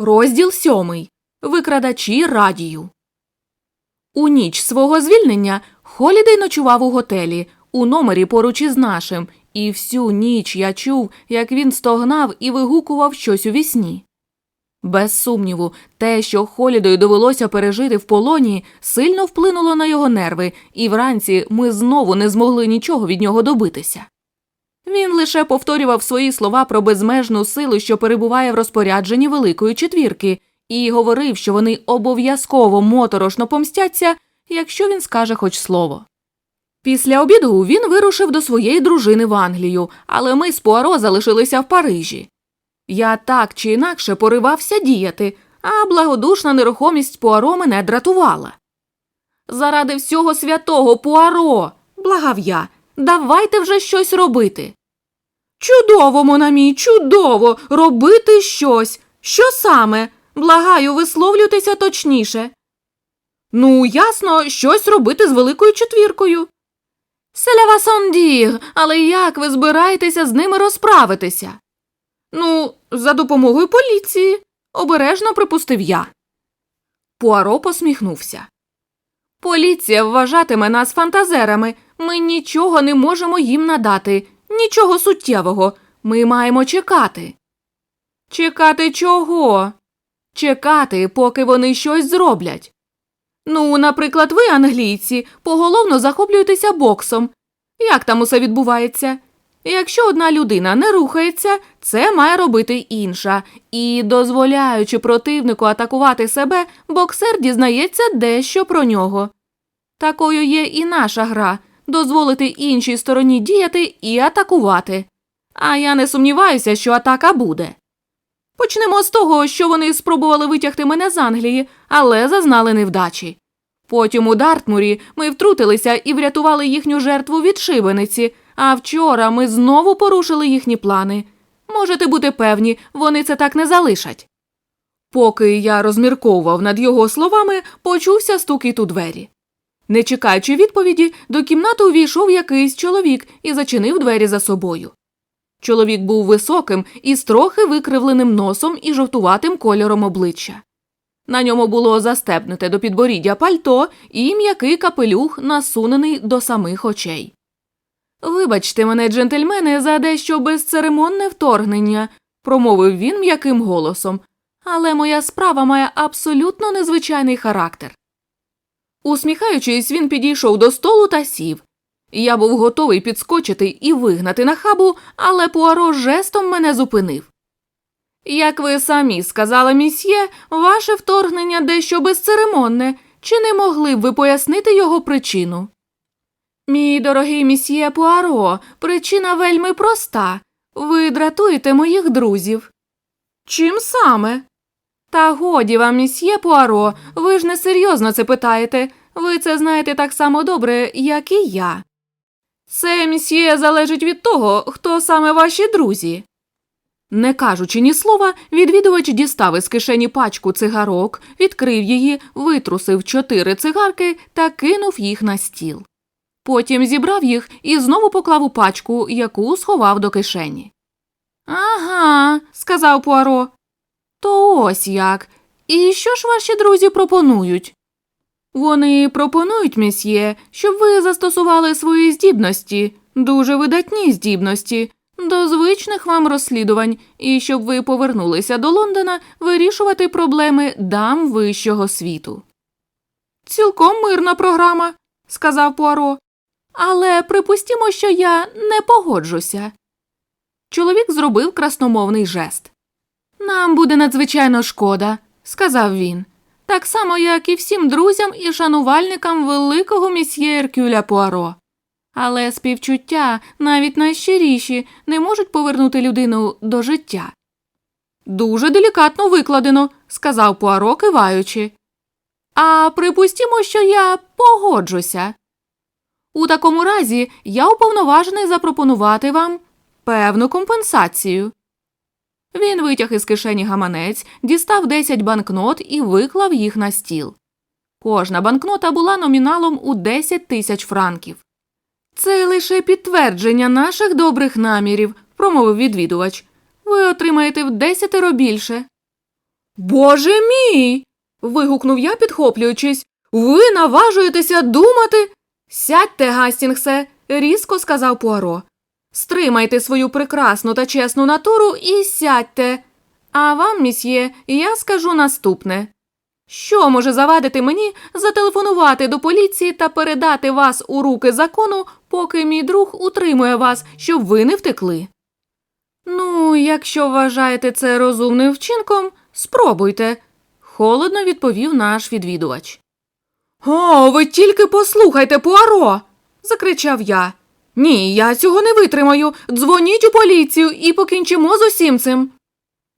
Розділ сьомий. Викрадачі радію. У ніч свого звільнення Холідей ночував у готелі, у номері поруч із нашим, і всю ніч я чув, як він стогнав і вигукував щось у вісні. Без сумніву, те, що Холідою довелося пережити в полоні, сильно вплинуло на його нерви, і вранці ми знову не змогли нічого від нього добитися. Він лише повторював свої слова про безмежну силу, що перебуває в розпорядженні Великої четвірки, і говорив, що вони обов'язково моторошно помстяться, якщо він скаже хоч слово. Після обіду він вирушив до своєї дружини в Англію, але ми з Пуаро залишилися в Парижі. Я так чи інакше поривався діяти, а благодушна нерухомість Пуаро мене дратувала. Заради всього святого Пуаро, благав я, давайте вже щось робити. Чудово, Монамі, чудово, робити щось. Що саме? Благаю, висловлюйтеся точніше. Ну, ясно, щось робити з великою четвіркою. Селява сондір, але як ви збираєтеся з ними розправитися? Ну, за допомогою поліції, обережно припустив я. Пуаро посміхнувся. Поліція вважатиме нас фантазерами. Ми нічого не можемо їм надати, нічого суттєвого. Ми маємо чекати. Чекати чого? Чекати, поки вони щось зроблять. Ну, наприклад, ви, англійці, поголовно захоплюєтеся боксом. Як там усе відбувається? Якщо одна людина не рухається, це має робити інша, і, дозволяючи противнику атакувати себе, боксер дізнається дещо про нього. Такою є і наша гра дозволити іншій стороні діяти і атакувати. А я не сумніваюся, що атака буде. Почнемо з того, що вони спробували витягти мене з Англії, але зазнали невдачі. Потім у Дартмурі ми втрутилися і врятували їхню жертву від шибениці, а вчора ми знову порушили їхні плани. Можете бути певні, вони це так не залишать. Поки я розмірковував над його словами, почувся стукіт у двері. Не чекаючи відповіді, до кімнати увійшов якийсь чоловік і зачинив двері за собою. Чоловік був високим із трохи викривленим носом і жовтуватим кольором обличчя. На ньому було застебнуте до підборіддя пальто і м'який капелюх, насунений до самих очей. Вибачте мене, джентльмени, за дещо безцеремонне вторгнення, промовив він м'яким голосом, але моя справа має абсолютно незвичайний характер. Усміхаючись, він підійшов до столу та сів. Я був готовий підскочити і вигнати на хабу, але Пуаро жестом мене зупинив. Як ви самі сказали, місьє, ваше вторгнення дещо безцеремонне, чи не могли б ви пояснити його причину? Мій дорогий місьє Пуаро, причина вельми проста. Ви дратуєте моїх друзів. Чим саме? Та годі вам, місьє Пуаро, ви ж не серйозно це питаєте. Ви це знаєте так само добре, як і я. Це, місьє, залежить від того, хто саме ваші друзі. Не кажучи ні слова, відвідувач дістав із кишені пачку цигарок, відкрив її, витрусив чотири цигарки та кинув їх на стіл. Потім зібрав їх і знову поклав у пачку, яку сховав до кишені. Ага, сказав Пуаро. То ось як. І що ж ваші друзі пропонують? Вони пропонують, месьє, щоб ви застосували свої здібності, дуже видатні здібності, до звичних вам розслідувань, і щоб ви повернулися до Лондона вирішувати проблеми дам вищого світу. Цілком мирна програма, сказав Пуаро. Але припустімо, що я не погоджуся. Чоловік зробив красномовний жест. Нам буде надзвичайно шкода, сказав він, так само, як і всім друзям і шанувальникам великого місьє Еркюля Пуаро. Але співчуття, навіть найщиріші, не можуть повернути людину до життя. Дуже делікатно викладено, сказав Пуаро, киваючи. А припустімо, що я погоджуся. У такому разі я уповноважений запропонувати вам певну компенсацію. Він витяг із кишені гаманець, дістав 10 банкнот і виклав їх на стіл. Кожна банкнота була номіналом у 10 тисяч франків. Це лише підтвердження наших добрих намірів, промовив відвідувач. Ви отримаєте в десятеро більше. Боже мій. вигукнув я, підхоплюючись. Ви наважуєтеся думати. Сядьте, Гастінгсе, різко сказав Пуаро. Стримайте свою прекрасну та чесну натуру і сядьте. А вам, місьє, я скажу наступне. Що може завадити мені зателефонувати до поліції та передати вас у руки закону, поки мій друг утримує вас, щоб ви не втекли? Ну, якщо вважаєте це розумним вчинком, спробуйте, холодно відповів наш відвідувач. О, ви тільки послухайте, Пуаро. закричав я. Ні, я цього не витримаю. Дзвоніть у поліцію і покінчимо з усім цим.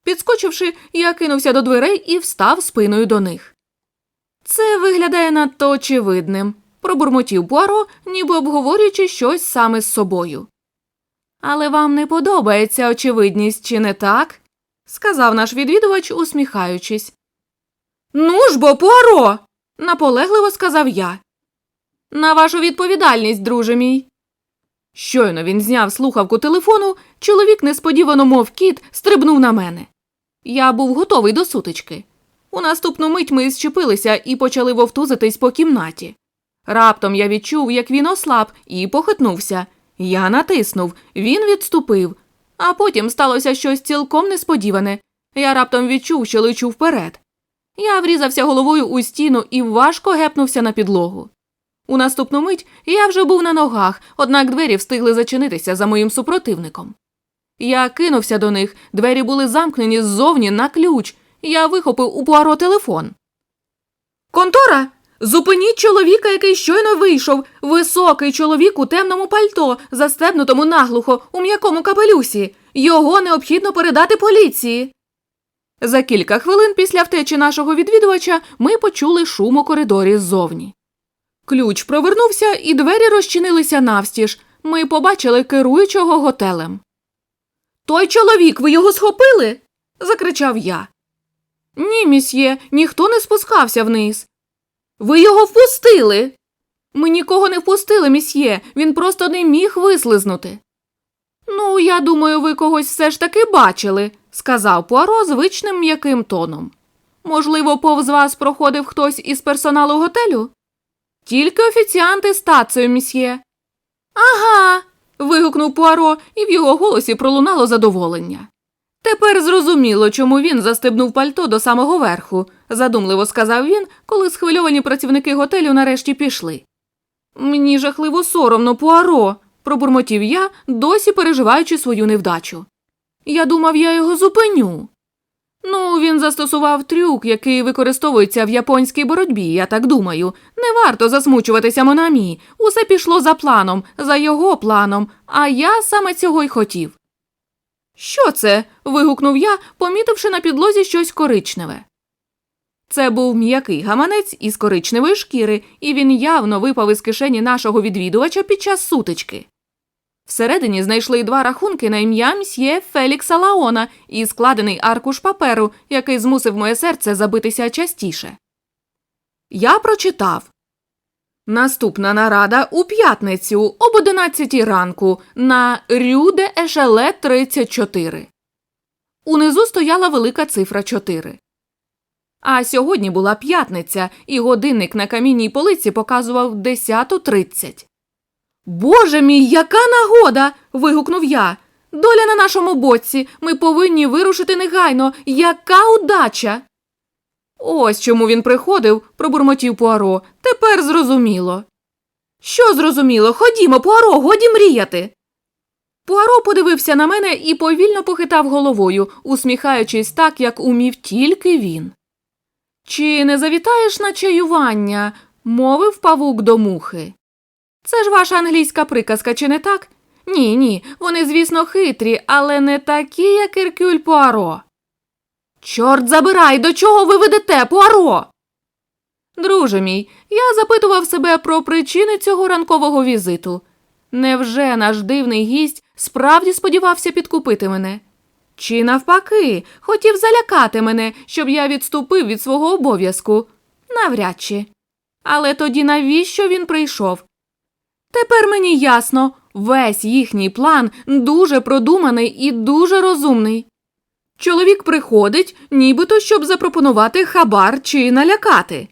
Підскочивши, я кинувся до дверей і встав спиною до них. Це виглядає надто очевидним, пробурмотів Пуаро, ніби обговорюючи щось саме з собою. Але вам не подобається очевидність, чи не так? сказав наш відвідувач, усміхаючись. Ну ж бо, Пуаро, наполегливо сказав я. На вашу відповідальність, друже мій. Щойно він зняв слухавку телефону, чоловік несподівано, мов кіт, стрибнув на мене. Я був готовий до сутички. У наступну мить ми зчепилися і почали вовтузитись по кімнаті. Раптом я відчув, як він ослаб, і похитнувся. Я натиснув, він відступив. А потім сталося щось цілком несподіване. Я раптом відчув, що лечу вперед. Я врізався головою у стіну і важко гепнувся на підлогу. У наступну мить я вже був на ногах, однак двері встигли зачинитися за моїм супротивником. Я кинувся до них, двері були замкнені ззовні на ключ. Я вихопив у Пуаро телефон. Контора. Зупиніть чоловіка, який щойно вийшов. Високий чоловік у темному пальто, застебнутому наглухо, у м'якому капелюсі. Його необхідно передати поліції. За кілька хвилин після втечі нашого відвідувача ми почули шум у коридорі ззовні. Ключ провернувся, і двері розчинилися навстіж. Ми побачили керуючого готелем. Той чоловік, ви його схопили? закричав я. Ні, місьє, ніхто не спускався вниз. Ви його впустили. Ми нікого не впустили, місьє, він просто не міг вислизнути. Ну, я думаю, ви когось все ж таки бачили, сказав Пуаро звичним м'яким тоном. Можливо, повз вас проходив хтось із персоналу готелю? Тільки офіціанти з тацею, місьє. Ага. вигукнув Пуаро, і в його голосі пролунало задоволення. Тепер зрозуміло, чому він застебнув пальто до самого верху, задумливо сказав він, коли схвильовані працівники готелю нарешті пішли. Мені жахливо соромно, Пуаро, пробурмотів я, досі переживаючи свою невдачу. Я думав, я його зупиню. Ну, він застосував трюк, який використовується в японській боротьбі, я так думаю. Не варто засмучуватися Монамі. Усе пішло за планом, за його планом, а я саме цього й хотів. Що це? вигукнув я, помітивши на підлозі щось коричневе. Це був м'який гаманець із коричневої шкіри, і він явно випав із кишені нашого відвідувача під час сутички. Всередині знайшли два рахунки на ім'я мсьє Фелікса Лаона і складений аркуш паперу, який змусив моє серце забитися частіше. Я прочитав Наступна нарада у п'ятницю об 11 ранку на Рю де Ешеле 34. Унизу стояла велика цифра 4. А сьогодні була п'ятниця, і годинник на камінній полиці показував 10.30. Боже мій, яка нагода. вигукнув я. Доля на нашому боці. Ми повинні вирушити негайно. Яка удача. Ось чому він приходив, пробурмотів Пуаро. Тепер зрозуміло. Що зрозуміло? Ходімо, Пуаро, годі мріяти. Пуаро подивився на мене і повільно похитав головою, усміхаючись так, як умів тільки він. Чи не завітаєш на чаювання? мовив павук до мухи. Це ж ваша англійська приказка, чи не так? Ні, ні, вони, звісно, хитрі, але не такі, як Іркюль Пуаро. Чорт забирай, до чого ви ведете, Пуаро? Друже мій, я запитував себе про причини цього ранкового візиту. Невже наш дивний гість справді сподівався підкупити мене? Чи навпаки, хотів залякати мене, щоб я відступив від свого обов'язку? Навряд чи. Але тоді навіщо він прийшов? Тепер мені ясно, весь їхній план дуже продуманий і дуже розумний. Чоловік приходить, нібито щоб запропонувати хабар чи налякати.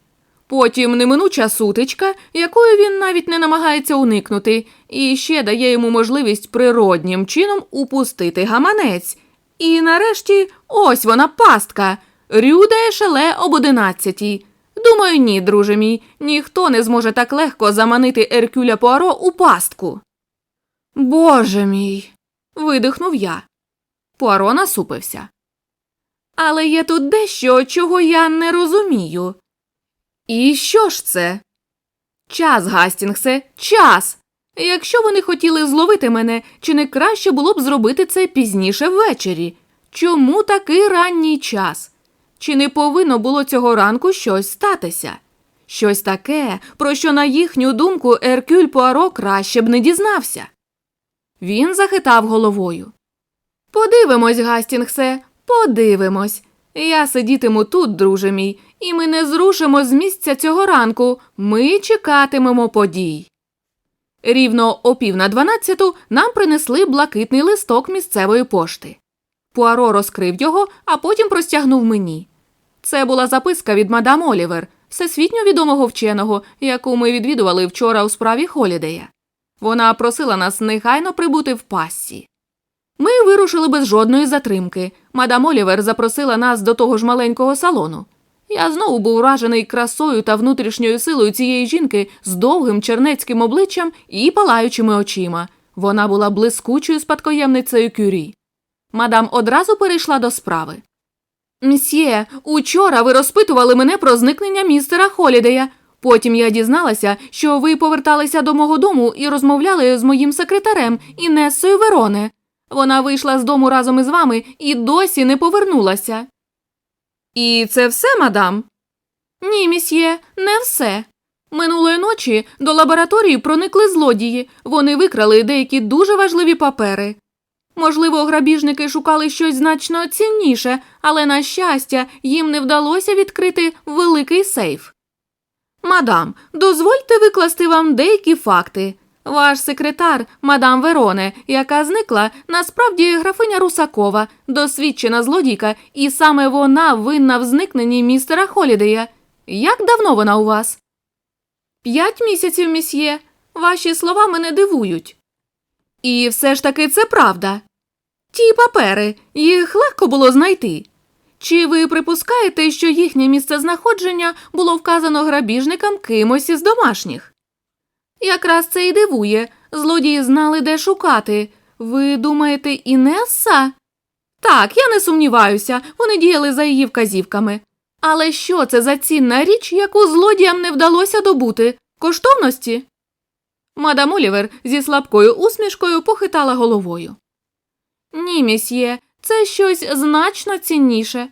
Потім неминуча сутичка, якою він навіть не намагається уникнути, і ще дає йому можливість природнім чином упустити гаманець. І нарешті ось вона пастка. Рюде шеле об одинадцятій. Думаю, ні, друже мій, ніхто не зможе так легко заманити Еркюля Пуаро у пастку. Боже мій. видихнув я. Пуаро насупився. Але є тут дещо, чого я не розумію. І що ж це? Час, Гастінгсе, час. Якщо вони хотіли зловити мене, чи не краще було б зробити це пізніше ввечері? Чому такий ранній час? Чи не повинно було цього ранку щось статися? Щось таке, про що, на їхню думку, Еркюль Пуаро краще б не дізнався. Він захитав головою. Подивимось, Гастінгсе, подивимось. Я сидітиму тут, друже мій, і ми не зрушимо з місця цього ранку. Ми чекатимемо подій. Рівно о пів на дванадцяту нам принесли блакитний листок місцевої пошти. Пуаро розкрив його, а потім простягнув мені. Це була записка від мадам Олівер, всесвітньо відомого вченого, яку ми відвідували вчора у справі Холідея. Вона просила нас негайно прибути в пассі. Ми вирушили без жодної затримки. Мадам Олівер запросила нас до того ж маленького салону. Я знову був вражений красою та внутрішньою силою цієї жінки з довгим чернецьким обличчям і палаючими очима. Вона була блискучою спадкоємницею кюрі. Мадам одразу перейшла до справи. Мсьє, учора ви розпитували мене про зникнення містера Холідея. Потім я дізналася, що ви поверталися до мого дому і розмовляли з моїм секретарем Інесою Вероне. Вона вийшла з дому разом із вами і досі не повернулася. І це все, мадам? Ні, місьє, не все. Минулої ночі до лабораторії проникли злодії. Вони викрали деякі дуже важливі папери. Можливо, грабіжники шукали щось значно цінніше, але, на щастя, їм не вдалося відкрити великий сейф. Мадам, дозвольте викласти вам деякі факти. Ваш секретар, мадам Вероне, яка зникла, насправді графиня Русакова, досвідчена злодійка, і саме вона винна в зникненні містера Холідея. Як давно вона у вас? П'ять місяців, місьє. Ваші слова мене дивують. І все ж таки це правда. Ті папери, їх легко було знайти. Чи ви припускаєте, що їхнє місцезнаходження було вказано грабіжникам кимось із домашніх? Якраз це й дивує. Злодії знали, де шукати. Ви думаєте, Інеса? Так, я не сумніваюся, вони діяли за її вказівками. Але що це за цінна річ, яку злодіям не вдалося добути? Коштовності? Мадам Олівер зі слабкою усмішкою похитала головою. Ні, місьє, це щось значно цінніше.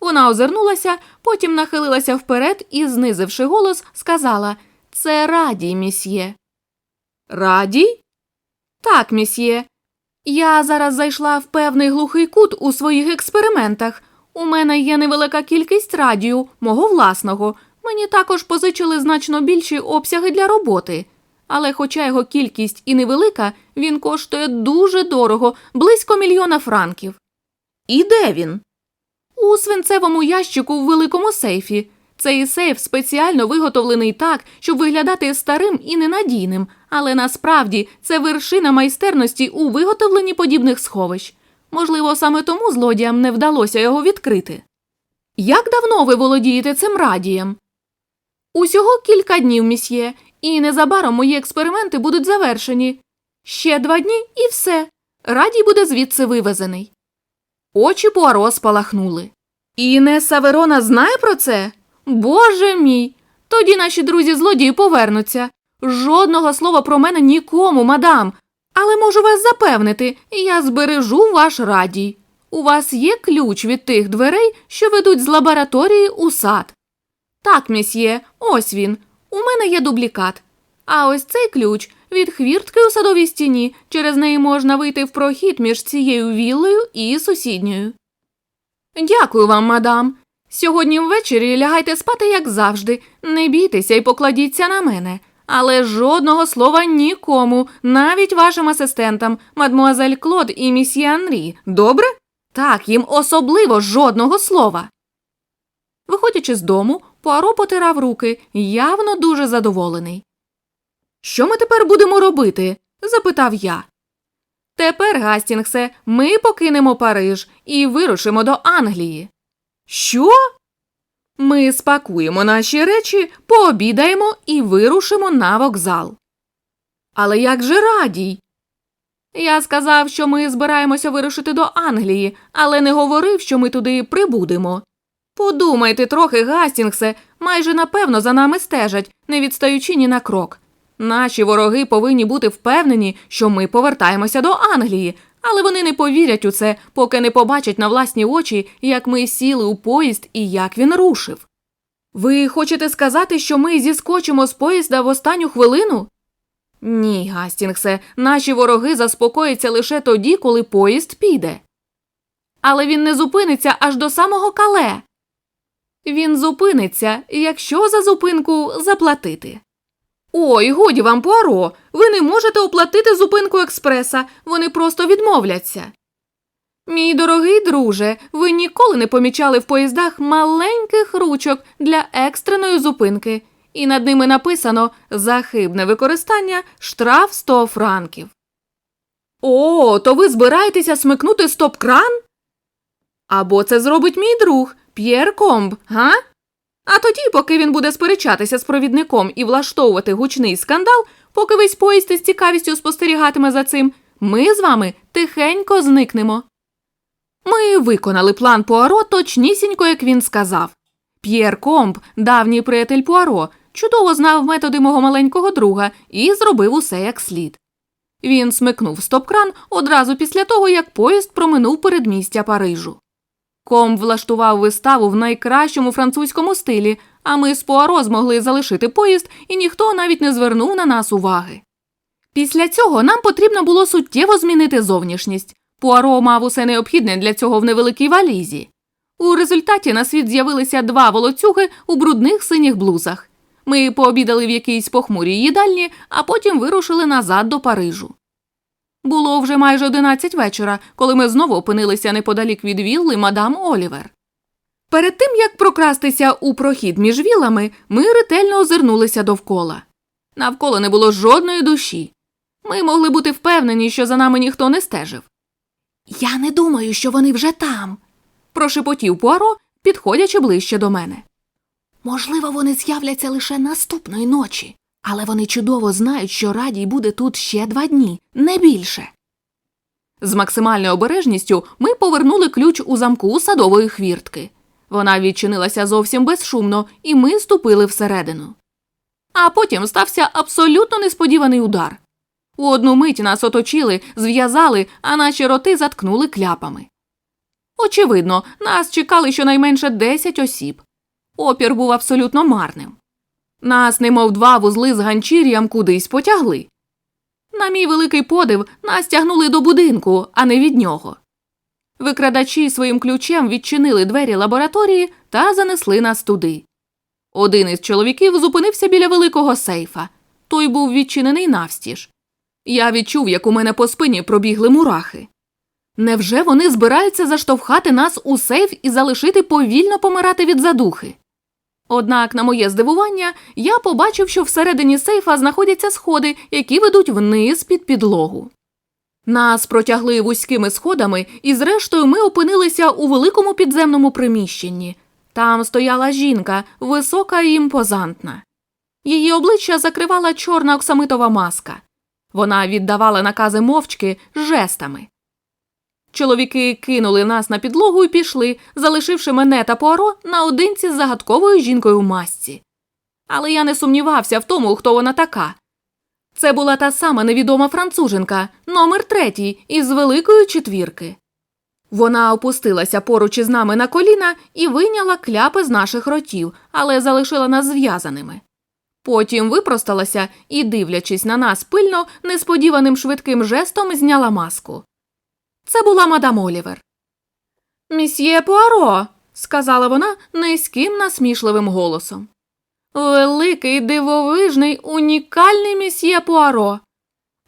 Вона озирнулася, потім нахилилася вперед і, знизивши голос, сказала Це радій, місьє. Радій? Так, місьє. Я зараз зайшла в певний глухий кут у своїх експериментах. У мене є невелика кількість радію, мого власного. Мені також позичили значно більші обсяги для роботи. Але, хоча його кількість і невелика, він коштує дуже дорого, близько мільйона франків. І де він? У свинцевому ящику в великому сейфі. Цей сейф спеціально виготовлений так, щоб виглядати старим і ненадійним, але насправді це вершина майстерності у виготовленні подібних сховищ. Можливо, саме тому злодіям не вдалося його відкрити. Як давно ви володієте цим радієм? Усього кілька днів, місьє, і незабаром мої експерименти будуть завершені. Ще два дні і все. Радій буде звідси вивезений. Очі Пуаро спалахнули. Інеса Верона знає про це? Боже мій. Тоді наші друзі злодії повернуться. Жодного слова про мене нікому, мадам. Але можу вас запевнити, я збережу ваш радій. У вас є ключ від тих дверей, що ведуть з лабораторії у сад. Так, місьє, ось він. У мене є дублікат. А ось цей ключ від хвіртки у садовій стіні. Через неї можна вийти в прохід між цією віллею і сусідньою. Дякую вам, мадам. Сьогодні ввечері лягайте спати, як завжди. Не бійтеся і покладіться на мене. Але жодного слова нікому, навіть вашим асистентам, мадмуазель Клод і місьє Анрі. Добре? Так, їм особливо жодного слова. Виходячи з дому, Пуаро потирав руки, явно дуже задоволений. Що ми тепер будемо робити? запитав я. Тепер, Гастінгсе, ми покинемо Париж і вирушимо до Англії. Що? Ми спакуємо наші речі, пообідаємо і вирушимо на вокзал. Але як же радій? Я сказав, що ми збираємося вирушити до Англії, але не говорив, що ми туди прибудемо. Подумайте трохи, Гастінгсе, майже напевно за нами стежать, не відстаючи ні на крок. Наші вороги повинні бути впевнені, що ми повертаємося до Англії, але вони не повірять у це, поки не побачать на власні очі, як ми сіли у поїзд і як він рушив. Ви хочете сказати, що ми зіскочимо з поїзда в останню хвилину? Ні, Гастінгсе, наші вороги заспокояться лише тоді, коли поїзд піде. Але він не зупиниться аж до самого кале. Він зупиниться, якщо за зупинку заплатити. Ой, годі вам, Пуаро, ви не можете оплатити зупинку експреса, вони просто відмовляться. Мій дорогий друже, ви ніколи не помічали в поїздах маленьких ручок для екстреної зупинки, і над ними написано за хибне використання штраф 100 франків. О, то ви збираєтеся смикнути стоп-кран? Або це зробить мій друг П'єр Комб, га? А тоді, поки він буде сперечатися з провідником і влаштовувати гучний скандал, поки весь поїзд із цікавістю спостерігатиме за цим, ми з вами тихенько зникнемо. Ми виконали план Пуаро точнісінько, як він сказав. П'єр Комб, давній приятель Пуаро, чудово знав методи мого маленького друга і зробив усе як слід. Він смикнув стоп-кран одразу після того, як поїзд проминув передмістя Парижу. Комб влаштував виставу в найкращому французькому стилі, а ми з Пуаро змогли залишити поїзд, і ніхто навіть не звернув на нас уваги. Після цього нам потрібно було суттєво змінити зовнішність. Пуаро мав усе необхідне для цього в невеликій валізі. У результаті на світ з'явилися два волоцюги у брудних синіх блузах. Ми пообідали в якійсь похмурій їдальні, а потім вирушили назад до Парижу. Було вже майже одинадцять вечора, коли ми знову опинилися неподалік від вілли мадам Олівер. Перед тим як прокрастися у прохід між вілами, ми ретельно озирнулися довкола. Навколо не було жодної душі. Ми могли бути впевнені, що за нами ніхто не стежив. Я не думаю, що вони вже там, прошепотів Пуаро, підходячи ближче до мене. Можливо, вони з'являться лише наступної ночі, але вони чудово знають, що радій буде тут ще два дні, не більше. З максимальною обережністю ми повернули ключ у замку садової хвіртки. Вона відчинилася зовсім безшумно, і ми ступили всередину. А потім стався абсолютно несподіваний удар. У одну мить нас оточили, зв'язали, а наші роти заткнули кляпами. Очевидно, нас чекали щонайменше 10 осіб. Опір був абсолютно марним. Нас, немов два вузли з ганчір'ям, кудись потягли. На мій великий подив, нас тягнули до будинку, а не від нього. Викрадачі своїм ключем відчинили двері лабораторії та занесли нас туди. Один із чоловіків зупинився біля великого сейфа. Той був відчинений навстіж. Я відчув, як у мене по спині пробігли мурахи. Невже вони збираються заштовхати нас у сейф і залишити повільно помирати від задухи? Однак, на моє здивування, я побачив, що всередині сейфа знаходяться сходи, які ведуть вниз під підлогу. Нас протягли вузькими сходами, і зрештою ми опинилися у великому підземному приміщенні. Там стояла жінка, висока і імпозантна. Її обличчя закривала чорна оксамитова маска. Вона віддавала накази мовчки жестами. Чоловіки кинули нас на підлогу і пішли, залишивши мене та Пуаро наодинці з загадковою жінкою в масці. Але я не сумнівався в тому, хто вона така. Це була та сама невідома француженка, номер третій, із великої четвірки. Вона опустилася поруч із нами на коліна і вийняла кляпи з наших ротів, але залишила нас зв'язаними. Потім випросталася і, дивлячись на нас пильно, несподіваним швидким жестом зняла маску. Це була мадам Олівер. Місьє Пуаро, сказала вона низьким насмішливим голосом. Великий, дивовижний, унікальний місьє Пуаро.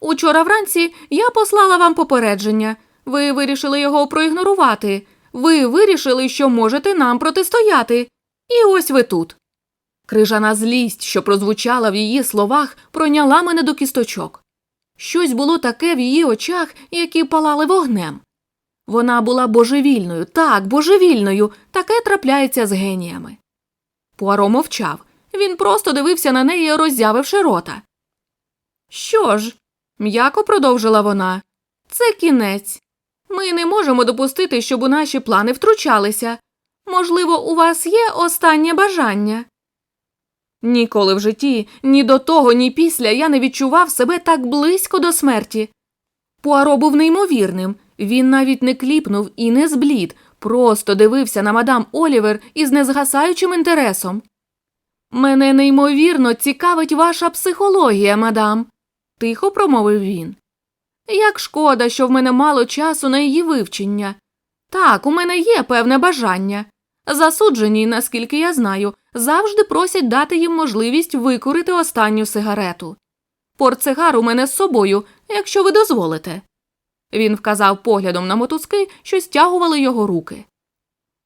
Учора вранці я послала вам попередження. Ви вирішили його проігнорувати. Ви вирішили, що можете нам протистояти. І ось ви тут. Крижана злість, що прозвучала в її словах, пройняла мене до кісточок. Щось було таке в її очах, які палали вогнем. Вона була божевільною, так, божевільною, таке трапляється з геніями. Пуаро мовчав. Він просто дивився на неї, роззявивши рота. Що ж, м'яко продовжила вона, це кінець. Ми не можемо допустити, щоб у наші плани втручалися. Можливо, у вас є останнє бажання. Ніколи в житті, ні до того, ні після я не відчував себе так близько до смерті. Пуаро був неймовірним. Він навіть не кліпнув і не зблід, просто дивився на мадам Олівер із незгасаючим інтересом. Мене неймовірно цікавить ваша психологія, мадам, тихо промовив він. Як шкода, що в мене мало часу на її вивчення. Так, у мене є певне бажання. Засуджені, наскільки я знаю, завжди просять дати їм можливість викурити останню сигарету. Портсигар у мене з собою, якщо ви дозволите. Він вказав поглядом на мотузки, що стягували його руки.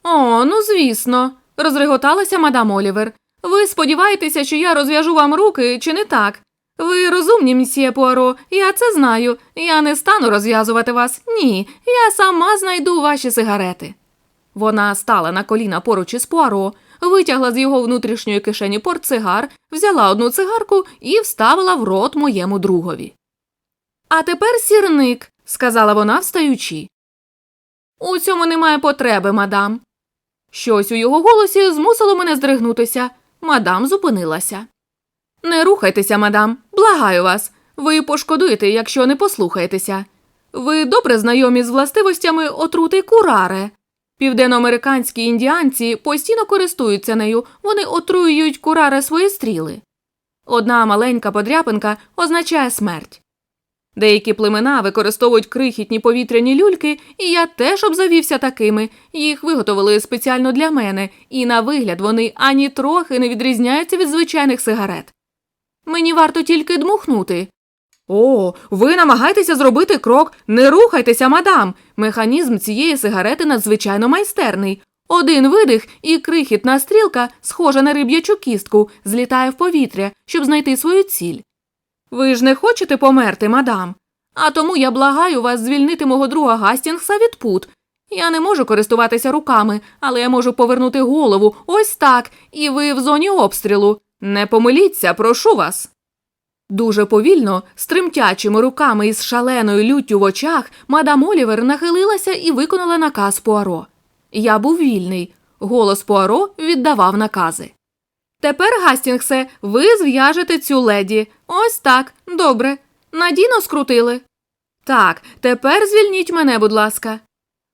О, ну звісно, розреготалася мадам Олівер. Ви сподіваєтеся, що я розв'яжу вам руки, чи не так? Ви розумні, мсьє Пуаро, я це знаю. Я не стану розв'язувати вас. Ні, я сама знайду ваші сигарети. Вона стала на коліна поруч із Пуаро, витягла з його внутрішньої кишені портсигар, взяла одну цигарку і вставила в рот моєму другові. А тепер сірник, сказала вона, встаючи. У цьому немає потреби, мадам. Щось у його голосі змусило мене здригнутися. Мадам зупинилася. Не рухайтеся, мадам, благаю вас. Ви пошкодуєте, якщо не послухаєтеся. Ви добре знайомі з властивостями отрути кураре. Південноамериканські індіанці постійно користуються нею, вони отруюють кураре свої стріли. Одна маленька подряпинка означає смерть. Деякі племена використовують крихітні повітряні люльки, і я теж обзавівся такими. Їх виготовили спеціально для мене, і на вигляд вони ані трохи не відрізняються від звичайних сигарет. Мені варто тільки дмухнути. О, ви намагаєтеся зробити крок. Не рухайтеся, мадам. Механізм цієї сигарети надзвичайно майстерний. Один видих, і крихітна стрілка, схожа на риб'ячу кістку, злітає в повітря, щоб знайти свою ціль. Ви ж не хочете померти, мадам. А тому я благаю вас звільнити мого друга Гастінгса від пут. Я не можу користуватися руками, але я можу повернути голову ось так, і ви в зоні обстрілу. Не помиліться, прошу вас. Дуже повільно, з тремтячими руками і з шаленою люттю в очах, мадам Олівер нахилилася і виконала наказ Пуаро. Я був вільний. Голос Пуаро віддавав накази. Тепер, Гастінгсе, ви зв'яжете цю леді. Ось так, добре. Надійно скрутили. Так, тепер звільніть мене, будь ласка.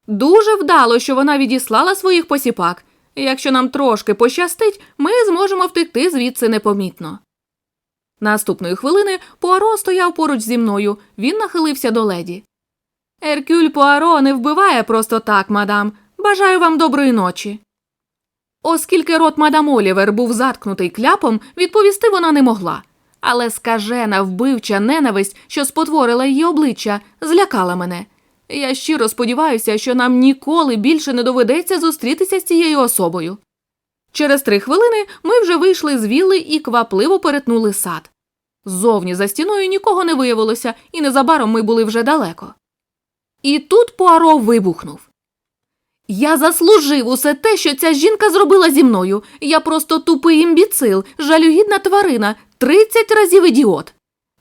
Дуже вдало, що вона відіслала своїх посіпак. Якщо нам трошки пощастить, ми зможемо втекти звідси непомітно. Наступної хвилини Пуаро стояв поруч зі мною, він нахилився до леді. Еркюль Пуаро не вбиває просто так, мадам. Бажаю вам доброї ночі. Оскільки рот мадам Олівер був заткнутий кляпом, відповісти вона не могла. Але скажена вбивча ненависть, що спотворила її обличчя, злякала мене. Я щиро сподіваюся, що нам ніколи більше не доведеться зустрітися з цією особою. Через три хвилини ми вже вийшли з вілли і квапливо перетнули сад. Ззовні за стіною нікого не виявилося, і незабаром ми були вже далеко. І тут Пуаро вибухнув. Я заслужив усе те, що ця жінка зробила зі мною. Я просто тупий імбіцил, жалюгідна тварина, тридцять разів ідіот.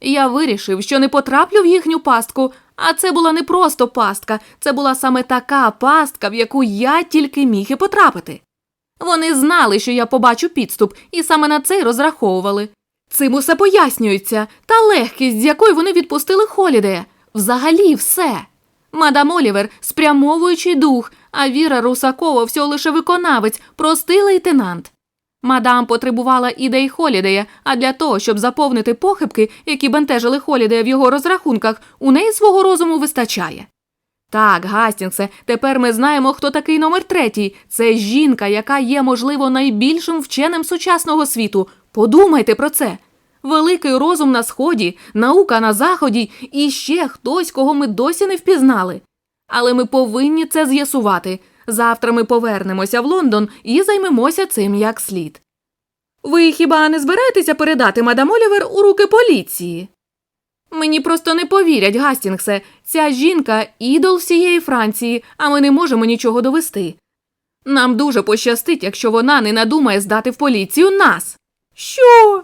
Я вирішив, що не потраплю в їхню пастку, а це була не просто пастка, це була саме така пастка, в яку я тільки міг і потрапити. Вони знали, що я побачу підступ, і саме на це й розраховували. Цим усе пояснюється, та легкість, з якою вони відпустили Холідея. Взагалі все. Мадам Олівер спрямовуючий дух, а Віра Русакова всього лише виконавець, простий лейтенант. Мадам потребувала ідей Холідея, а для того, щоб заповнити похибки, які бентежили Холідея в його розрахунках, у неї свого розуму вистачає. Так, Гастінгсе, тепер ми знаємо, хто такий номер третій. Це жінка, яка є, можливо, найбільшим вченим сучасного світу. Подумайте про це. Великий розум на сході, наука на заході і ще хтось, кого ми досі не впізнали. Але ми повинні це з'ясувати. Завтра ми повернемося в Лондон і займемося цим як слід. Ви хіба не збираєтеся передати мадам Олівер у руки поліції? Мені просто не повірять, Гастінгсе. Ця жінка ідол всієї Франції, а ми не можемо нічого довести. Нам дуже пощастить, якщо вона не надумає здати в поліцію нас. Що?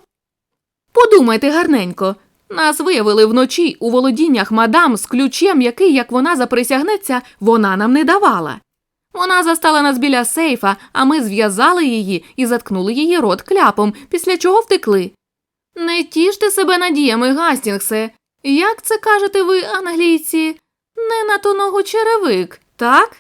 Подумайте гарненько. Нас виявили вночі у володіннях мадам з ключем, який, як вона заприсягнеться, вона нам не давала. Вона застала нас біля сейфа, а ми зв'язали її і заткнули її рот кляпом, після чого втекли. Не тіште себе надіями, Гастінгсе. Як це кажете ви, англійці? Не на ту ногу черевик, так?